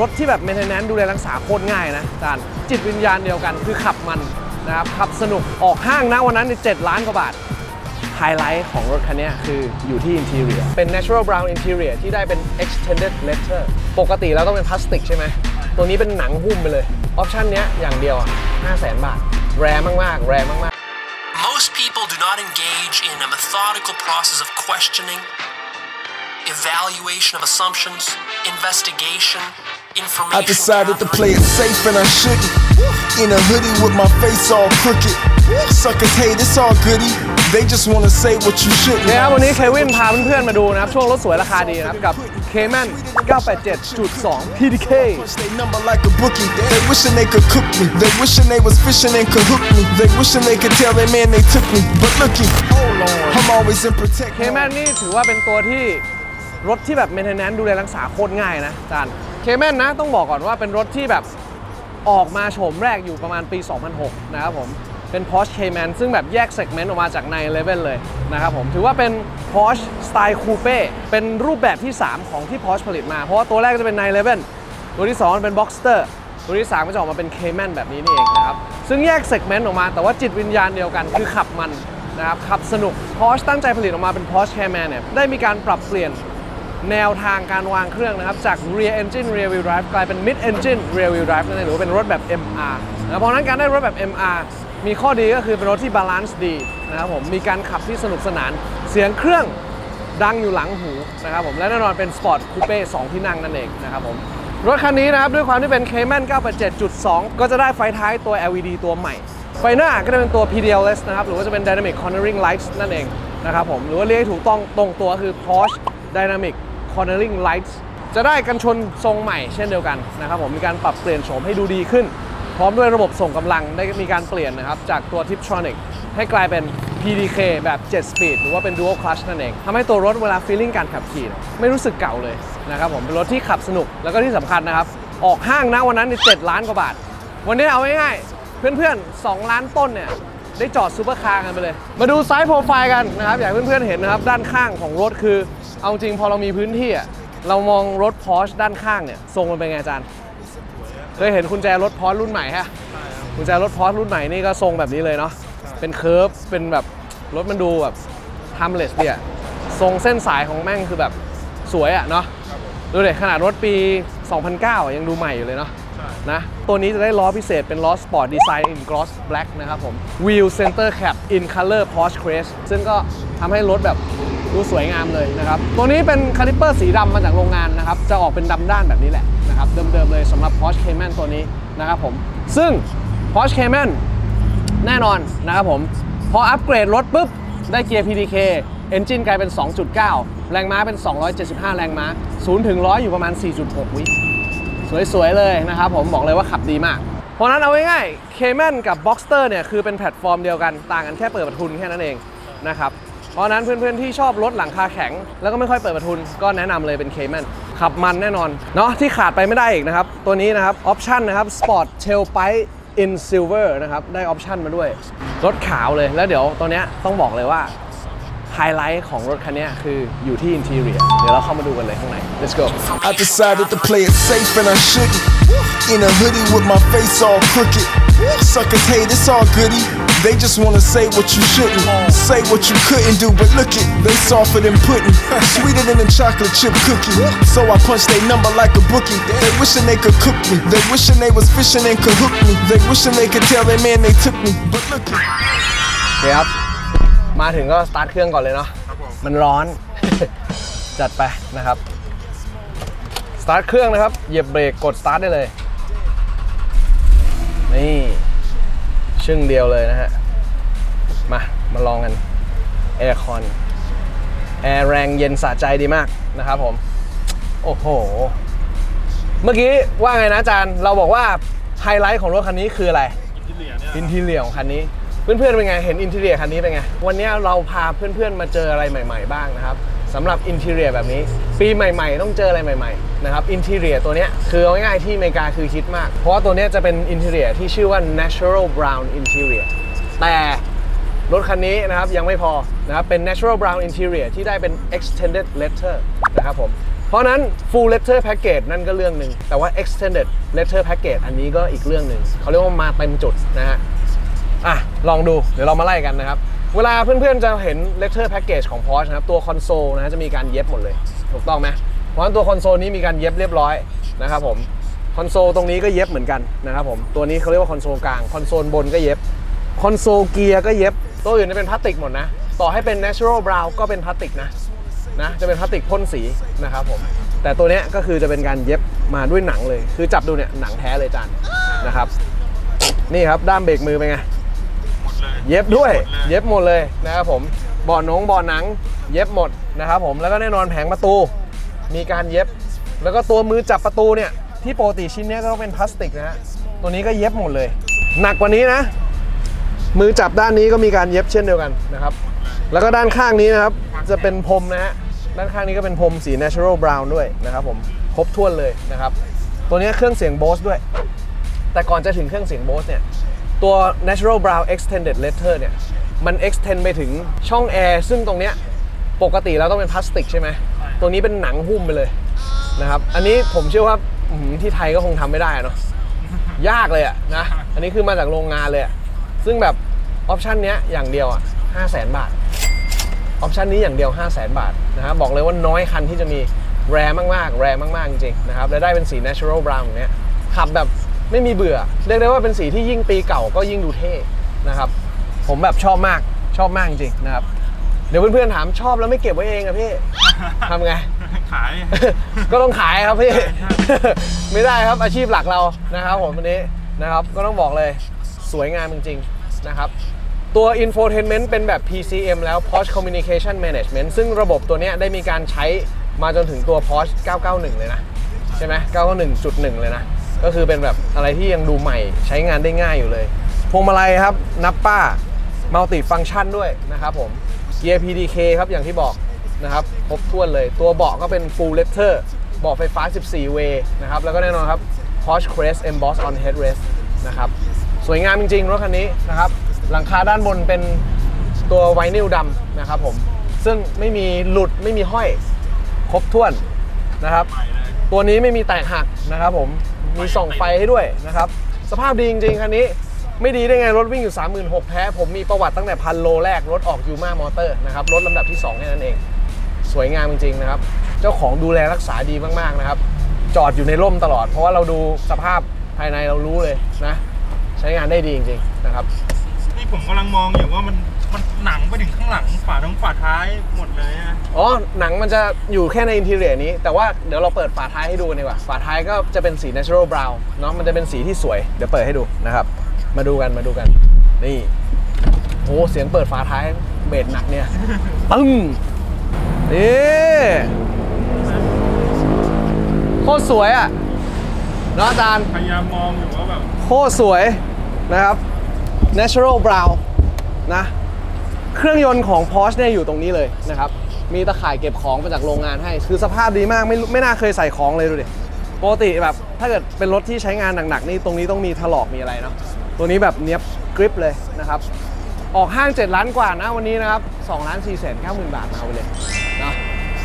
รถที่แบบ maintenance ดูแลรักษาโคตรง่ายนะอาจารย์จิตวิญญาณเดียวกันคือขับมันนะครับขับสนุกออกห้างนะวันนั้นใน7ล้านกว่าบาทไฮไลท์ของรถคันนี้คืออยู่ที่ interior เป็น natural brown interior ที่ได้เป็น extended leather ปกติแล้วต้องเป็นพลาสติกใช่ไหม ตัวนี้เป็นหนังหุ้มไปเลย ออปชันนี้อย่างเดียวอะ500,000 บาท แรมาก ๆ แรมาก Most people do not engage in a methodical process of questioning, evaluation of assumptions, investigation, I decided to play it safe and I shouldn't. In a hoodie with my face all crooked. Suckers hate, it's all goody. They just wanna say what you ๆ shouldn't. เนี่ยครับวันนี้เควินพาเพื่อนๆมาดูนะครับ ช่วงรถสวยราคาดีนะครับ กับ Cayman 987.2 PDK Punch they number like a bookie. They wishing they could cook me. They wishing they was fishing and could hook me. They wishing they could tell their man they took me. But looky, hold on. I'm always in protect. Cayman นี่ถือว่าเป็นตัวที่ รถที่แบบ maintenance ดูแลรักษาโคตรง่ายนะอาจารย์ Cayman นะต้องบอกก่อนว่าเป็นรถที่แบบออกมาโฉมแรกอยู่ประมาณปี 2006 นะครับผม เป็น Porsche Cayman ซึ่งแบบแยกเซกเมนต์ออกมาจากใน11เวลเลยนะครับผม ถือว่าเป็น Porsche สไตล์ Coupe เป็นรูปแบบที่ 3 ของที่ Porsche ผลิตมา เพราะว่าตัวแรกจะเป็น911ตัวที่ 2 เป็น Boxster ตัวที่ 3 ก็จะออกมาเป็น Cayman แบบนี้นี่เองนะครับ ซึ่งแยกเซกเมนต์ออกมาแต่ว่าจิตวิญญาณเดียวกันคือขับมันนะครับขับสนุก Porsche ตั้งใจผลิตออกมาเป็น Porsche Cayman เนี่ยได้มีการปรับเปลี่ยน แนวทางการวางเครื่องนะครับ จาก rear engine rear wheel drive กลายเป็น mid engine rear wheel drive นั่นเองหรือว่าเป็นรถแบบ MR นะเพราะนั้นการได้รถแบบ MR มีข้อดีก็คือเป็นรถที่บาลานซ์ดีนะครับผมมีการขับที่สนุกสนาน เสียงเครื่องดังอยู่หลังหูนะครับผมและแน่นอนเป็นสปอร์ตคูเป้2ที่นั่งนั่นเองนะครับผมรถคันนี้นะครับด้วยความที่เป็น Cayman 987.2 ก็จะได้ไฟท้ายตัว LED ตัวใหม่ ไฟหน้าก็จะเป็นตัว PDLS นะครับหรือว่าจะเป็น Dynamic Cornering Lights นั่นเองนะครับผมหรือว่าเรียกถูกต้องตรงตัวคือ Porsche Dynamic Cornering Lights จะได้กันชนทรงใหม่เช่นเดียวกันนะครับผมมีการปรับเปลี่ยนโฉมให้ดูดีขึ้น พร้อมด้วยระบบส่งกำลังได้มีการเปลี่ยนนะครับ จากตัว Tiptronic ให้กลายเป็น PDK แบบ 7 speed หรือว่าเป็น dual clutch นั่นเองทำให้ตัวรถเวลา feeling การขับขี่ ไม่รู้สึกเก่าเลยนะครับผมเป็นรถที่ขับสนุกแล้วก็ที่สำคัญนะครับ ออกห้างนะวันนั้นใน7ล้านกว่าบาท วันนี้เอาง่ายๆเพื่อนๆ 2 ล้านต้นเนี่ย ได้จอดซูเปอร์คาร์กันไปเลย มาดูไซส์โปรไฟล์กันนะครับ อยากให้เพื่อนๆเห็นนะครับ ด้านข้างของรถคือ เอาจริงพอเรามีพื้นที่อะเรามองรถพอ r ชด้านข้างเนี่ยทรงมันเป็นไงอาจารย์เคยเห็นกุญแจรถพอ r ชรุ่นใหม่ฮะกุญแจรถพอ r ชรุ่นใหม่นี่ก็ทรงแบบนี้เลยเนาะเป็นเคิร์ฟเป็นแบบรถมันดูแบบท m เลสเนี่ยทรงเส้นสายของแม่งคือแบบสวยอะเนาะดูเด็ขนาดรถปี 2009 ยังดูใหม่อยู่เลยเนาะ นะตัวนี้จะได้ล้อพิเศษเป็นล้อสปอร์ตดีไซน์ in gloss black นะครับผม wheel center cap in color Porsche Crest ซึ่งก็ทำให้รถแบบดูสวยงามเลยนะครับ ตัวนี้เป็นคาลิปเปอร์สีดำมาจากโรงงานนะครับ จะออกเป็นดำด้านแบบนี้แหละนะครับ เดิมๆเลยสำหรับ Porsche Cayman ตัวนี้นะครับผม ซึ่ง Porsche Cayman แน่นอนนะครับผม พออัปเกรดรถปุ๊บ ได้เกียร์ PDK เอนจินกลายเป็น 2.9 แรงม้าเป็น 275 แรงม้า 0 ถึง 100 อยู่ประมาณ 4.6 วิ สวยๆเลยนะครับผมบอกเลยว่าขับดีมาก เพราะนั้นเอาง่ายๆ Cayman กับ Boxster เนี่ยคือเป็นแพลตฟอร์มเดียวกันต่างกันแค่เปิดประทุนแค่นั้นเองนะครับเพราะฉะนั้นเพื่อนๆที่ชอบรถหลังคาแข็ง แล้วก็ไม่ค่อยเปิดประทุน ก็แนะนำเลยเป็น Cayman ขับมันแน่นอนเนาะที่ขาดไปไม่ได้อีกนะครับ ตัวนี้นะครับออปชันนะครับ Sport Tailpipe in Silver นะครับได้ออปชันมาด้วยรถขาวเลยแล้วเดี๋ยวตัวเนี้ยต้องบอกเลยว่า ไฮไลท์ของรถคันนี้คืออยู่ที่ interior เดี๋ยวเราเข้ามาดูกันเลยข้างใน let's go I decided to play it safe and I shouldn't. In a hoodie with my face all crooked. Suckers hate, it's all goody. They just wanna say what you shouldn't. Say what you couldn't do, but look it, they softer than pudding. Sweeter than a chocolate chip cookie. So I punch they number like a bookie. They wishing they could cook me. They wishing they was fishing and could hook me. They wishing they could tell their man they took me. But look it. โอเคครับ มาถึงก็สตาร์ทเครื่องก่อนเลยเนาะมันร้อน จัดไปนะครับสตาร์ทเครื่องนะครับเหยียบเบรกกดสตาร์ทได้เลย นี่ชึ่งเดียวเลยนะฮะ มามาลองกันแอร์คอนแอร์แรงเย็นสะใจดีมากนะครับผม โอ้โห เมื่อกี้ว่าไงนะอาจารย์ เราบอกว่าไฮไลท์ของรถคันนี้คืออะไร อินทีเรียของคันนี้ เพื่อนๆเป็นไง เห็นอินทีเรียคันนี้เป็นไง วันนี้เราพาเพื่อนๆมาเจออะไรใหม่ๆบ้างนะครับสำหรับอินทีเรียแบบนี้ ปีใหม่ๆ ต้องเจออะไรใหม่ๆนะครับอินทีเรียตัวนี้คือเอาง่ายๆที่อเมริกาคือฮิตมาก เพราะว่าตัวนี้จะเป็นอินทีเรียที่ชื่อว่า natural brown interior แต่รถคันนี้นะครับยังไม่พอนะครับเป็น natural brown interior ที่ได้เป็น extended leather นะครับผมเพราะฉะนั้น full letter package นั่นก็เรื่องหนึ่งแต่ว่า extended letter package อันนี้ก็อีกเรื่องหนึ่งเขาเรียกว่ามาเต็มจุดนะฮะ อะ ลองดู เดี๋ยวเรามาไล่กันนะครับ เวลาเพื่อนๆจะเห็น letter package ของ Porsche นะครับ ตัวคอนโซลนะจะมีการเย็บหมดเลย ถูกต้องไหมเพราะฉะนั้นตัวคอนโซลนี้มีการเย็บเรียบร้อยนะครับผม คอนโซลตรงนี้ก็เย็บเหมือนกันนะครับผม ตัวนี้เขาเรียกว่าคอนโซลกลาง คอนโซลบนก็เย็บ คอนโซลเกียร์ก็เย็บ ตัวอื่นจะเป็นพลาสติกหมดนะ ต่อให้เป็น natural brown ก็เป็นพลาสติกนะ นะ จะเป็นพลาสติกพ่นสีนะครับผม แต่ตัวนี้ก็คือจะเป็นการเย็บมาด้วยหนังเลย คือจับดูเนี่ยหนังแท้เลยจานนะครับ นี่ครับด้ามเบรกมือเป็นไง เย็บด้วย เย็บหมดเลยนะครับผมบาะหนงบาะหนัง เย็บหมดนะครับผมแล้วก็แน่นอนแผงประตู มีการเย็บ แล้วก็ตัวมือจับประตูเนี่ยที่ปกติชิ้นนี้ก็ต้องเป็นพลาสติกนะฮะตัวนี้ก็เย็บหมดเลย หนักกว่านี้นะ มือจับด้านนี้ก็มีการเย็บเช่นเดียวกันนะครับ แล้วก็ด้านข้างนี้นะครับจะเป็นพรมนะฮะด้านข้างนี้ก็เป็นพรมสี natural brown ด้วยนะครับผมครบถ้วนเลยนะครับ ตัวนี้เครื่องเสียง Bose ด้วย แต่ก่อนจะถึงเครื่องเสียง Bose เนี่ย ตัว natural brown extended letter เนี่ย มัน extend ไปถึงช่องแอร์ซึ่งตรงเนี้ยปกติแล้วต้องเป็นพลาสติกใช่ไหม ตัวนี้เป็นหนังหุ้มไปเลยนะครับ อันนี้ผมเชื่อว่าอื้อหือที่ไทยก็คงทำไม่ได้อะเนาะ ยากเลยอะนะ อันนี้คือมาจากโรงงานเลยอะซึ่งแบบออปชันเนี้ยอย่างเดียวอะ5 0 0 0 0 0บาท ออปชันนี้อย่างเดียว 5 0 0 0 0 0บาทนะครับ บอกเลยว่าน้อยคันที่จะมีแรมากๆ แรมากๆ จริงๆนะครับ และได้เป็นสี natural brown อย่างเนี้ยขับแบบ ไม่มีเบื่อ เรียกได้ว่าเป็นสีที่ยิ่งปีเก่าก็ยิ่งดูเท่นะครับ ผมแบบชอบมากชอบมากจริงๆนะครับ เดี๋ยวเพื่อนๆถามชอบแล้วไม่เก็บไว้เองอะพี่ทำไง ขาย ก็ต้องขายครับพี่ ไม่ได้ครับอาชีพหลักเรานะครับผมวันนี้นะครับก็ต้องบอกเลยสวยงามจริงๆนะครับตัว infotainment เป็นแบบ PCM แล้ว Porsche Communication Management ซึ่งระบบตัวเนี้ยได้มีการใช้มาจนถึงตัว Porsche 991 เลยนะ ใช่ไหม991.1 เลยนะ ก็คือเป็นแบบอะไรที่ยังดูใหม่ใช้งานได้ง่ายอยู่เลย พวงมาลัยครับ นับป้ามัลติฟังชันด้วยนะครับผมเกียร์ PDK ครับอย่างที่บอกนะครับครบถ้วนเลย ตัวเบาะก็เป็น full leather เบาะไฟฟ้า 14 way นะครับ แล้วก็แน่นอนครับ Porsche Crest Emboss on headrest นะครับสวยงามจริงๆ รถคันนี้นะครับหลังคาด้านบนเป็นตัวไวนิลดำนะครับผมซึ่งไม่มีหลุดไม่มีห้อยครบถ้วนนะครับ ตัวนี้ไม่มีแตกหักนะครับผม มีส่องไฟให้ด้วยนะครับ สภาพดีจริงๆคันนี้ ไม่ดีได้ไงรถวิ่งอยู่ 36,000แท้ผมมีประวัติตั้งแต่พันโลแรก รถออกยูมามอเตอร์นะครับ รถลำดับที่2แค่นั้นเอง สวยงามจริงๆนะครับ เจ้าของดูแลรักษาดีมากๆนะครับ จอดอยู่ในร่มตลอด เพราะว่าเราดูสภาพภายในเรารู้เลยนะ ใช้งานได้ดีจริงๆนะครับ นี่ผมกำลังมองอยู่ว่ามัน มันหนังไปถึงข้างหลังฝาทั้งฝาท้ายหมดเลยอะอ๋อหนังมันจะอยู่แค่ในอินทีเรียนี้ แต่ว่าเดี๋ยวเราเปิดฝาท้ายให้ดูกันดีกว่าฝาท้ายก็จะเป็นสี natural brown เนาะมันจะเป็นสีที่สวยเดี๋ยวเปิดให้ดูนะครับ มาดูกันมาดูกัน นี่โอ้เสียงเปิดฝาท้ายเบสหนักเนี่ยปึ้งนี่โคตรสวยอะเนาะอาจารย์พยายามมองอยู่ว่าแบบโคตรสวยนะครับ natural brown นะ เครื่องยนต์ของ Porsche เนี่ยอยู่ตรงนี้เลยนะครับมีตะข่ายเก็บของมาจากโรงงานให้ คือสภาพดีมากไม่ไม่น่าเคยใส่ของเลยดูดิปกติแบบถ้าเกิดเป็นรถที่ใช้งานหนักๆนี่ตรงนี้ต้องมีถลอกมีอะไรเนาะตัวนี้แบบเนี้ยบกริปเลยนะครับออกห้าง 7 ล้านกว่านะวันนี้นะครับ2ล้าน4แสน9หมื่นบาทมาเอาไปเลยนะ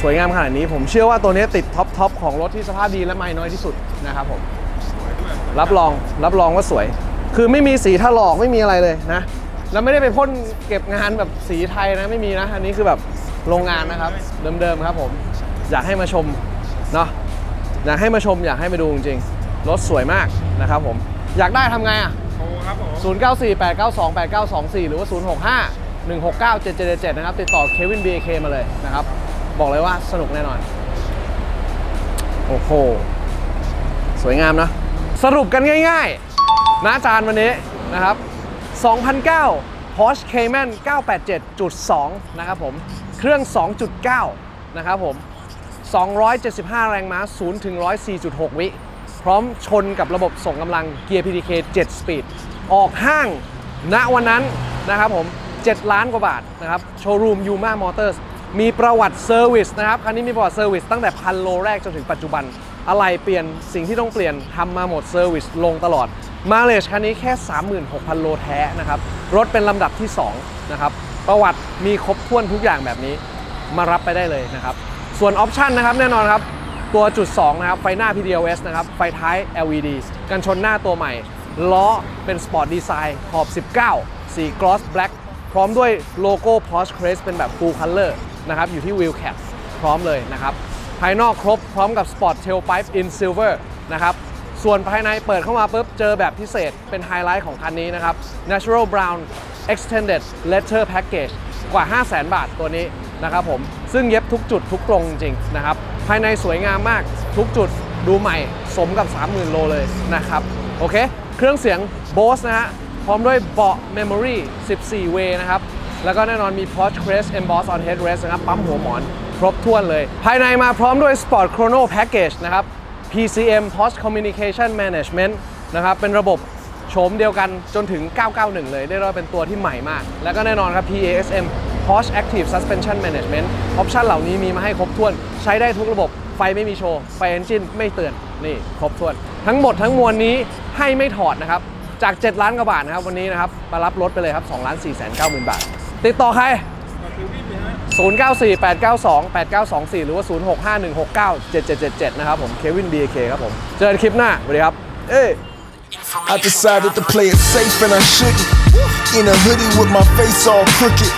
สวยงามขนาดนี้ผมเชื่อว่าตัวนี้ติดท็อปทอปของรถที่สภาพดีและไม่น้อยที่สุดนะครับผมรับรองรับรองว่าสวย คือไม่มีสีถลอกไม่มีอะไรเลยนะ แล้วไม่ได้ไปพ่นเก็บงานแบบสีไทยนะไม่มีนะ อันนี้คือแบบโรงงานนะครับ เดิมๆครับผม อยากให้มาชมเนาะอยากให้มาชมอยากให้มาดูจริงๆรถสวยมากนะครับผม อยากได้ทำไงอะ โทรครับผม0948928924 หรือว่า 065 169 7777นะครับ ติดต่อเควิน BK มาเลยนะครับ บอกเลยว่าสนุกแน่นอน โอ้โห สวยงามนะ สรุปกันง่ายๆนะอาจารย์วันนี้นะครับ 2009 Porsche Cayman 987.2 นะครับผม เครื่อง 2.9 นะครับผม 275 แรงม้า 0 ถึง 104.6 วิ พร้อมชนกับระบบส่งกำลังเกียร์ PDK 7 Speed ออกห้าง ณ วันนั้นนะครับผม 7 ล้านกว่าบาทนะครับ โชว์รูม Yuma Motors มีประวัติเซอร์วิสนะครับ คันนี้มีประวัติเซอร์วิสตั้งแต่พันโลแรกจนถึงปัจจุบัน อะไรเปลี่ยนสิ่งที่ต้องเปลี่ยนทำมาหมดเซอร์วิสลงตลอด มาเลชคันนี้แค่ 36,000 โลแท้นะครับ รถเป็นลำดับที่ 2 นะครับ ประวัติมีครบถ้วนทุกอย่างแบบนี้ มารับไปได้เลยนะครับ ส่วนออปชันนะครับแน่นอนครับ ตัวจุด 2 นะครับ ไฟหน้า PDOS นะครับ ไฟท้าย LED กันชนหน้าตัวใหม่ ล้อเป็นสปอร์ตดีไซน์ขอบ 19 สี gloss black พร้อมด้วยโลโก้ Porsche Crest เป็นแบบ full color นะครับ อยู่ที่ wheel cap พร้อมเลยนะครับ ภายนอกครบพร้อมกับ Sport Tailpipe in Silver นะครับ ส่วนภายในเปิดเข้ามาปุ๊บ เจอแบบพิเศษเป็นไฮไลท์ของคันนี้นะครับ Natural Brown Extended Leather Package กว่า 500,000 บาทตัวนี้นะครับผม ซึ่งเย็บทุกจุดทุกกรงจริงนะครับ ภายในสวยงามมากทุกจุดดูใหม่สมกับ 30,000 โลเลยนะครับ โอเค เครื่องเสียง Bose นะฮะ พร้อมด้วยเบาะ Memory 14 Way นะครับ แล้วก็แน่นอนมี Porsche Crest Emboss on Headrest นะครับ ปั๊มหัวหมอน ครบถ้วนเลย ภายในมาพร้อมด้วย Sport Chrono Package นะครับ PCM Porsche Communication Management นะครับเป็นระบบโฉมเดียวกันจนถึง 991 เลย ได้เรียกว่าเป็นตัวที่ใหม่มาก แล้วก็แน่นอนครับ PASM Porsche Active Suspension Management ออปชันเหล่านี้มีมาให้ครบถ้วน ใช้ได้ทุกระบบ ไฟไม่มีโชว์ ไฟเอนจินไม่เตือน นี่ครบถ้วน ทั้งหมดทั้งมวลนี้ให้ไม่ถอดนะครับ จาก 7 ล้านกว่าบาทนะครับ วันนี้นะครับ มารับรถไปเลยครับ2ล้าน4 9 0 0 0 0 บาท ติดต่อใคร 0948928924 หรือว่า 0651697777 นะครับผมเควิน BK ครับผม เจอกันคลิปหน้า สวัสดีครับ เอ้ย I decided to play it safe and I shouldn't. In a hoodie with my face all crooked.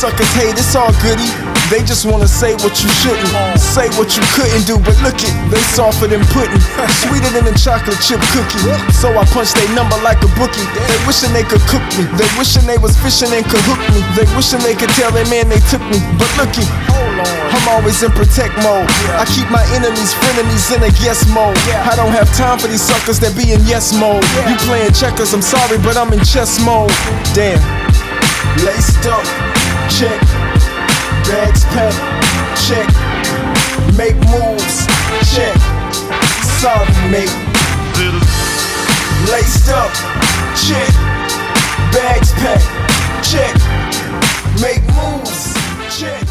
Suckers hate, it's all goody. They just wanna say what you shouldn't. Say what you couldn't do, but look it, they softer than pudding. Sweeter than a chocolate chip cookie. So I punch they number like a bookie. They wishing they could cook me. They wishing they was fishing and could hook me. They wishing they could tell their man they took me. But looky, I'm always in protect mode. I keep my enemies, frenemies in a yes mode. I don't have time for these suckers that be in yes mode. You playing checkers, I'm sorry, but I'm in chess mode. Damn. Laced up, check. Bags pet, check. Make moves, check. Sorry, mate. Laced up, check. Bags packed, check. Make moves, check.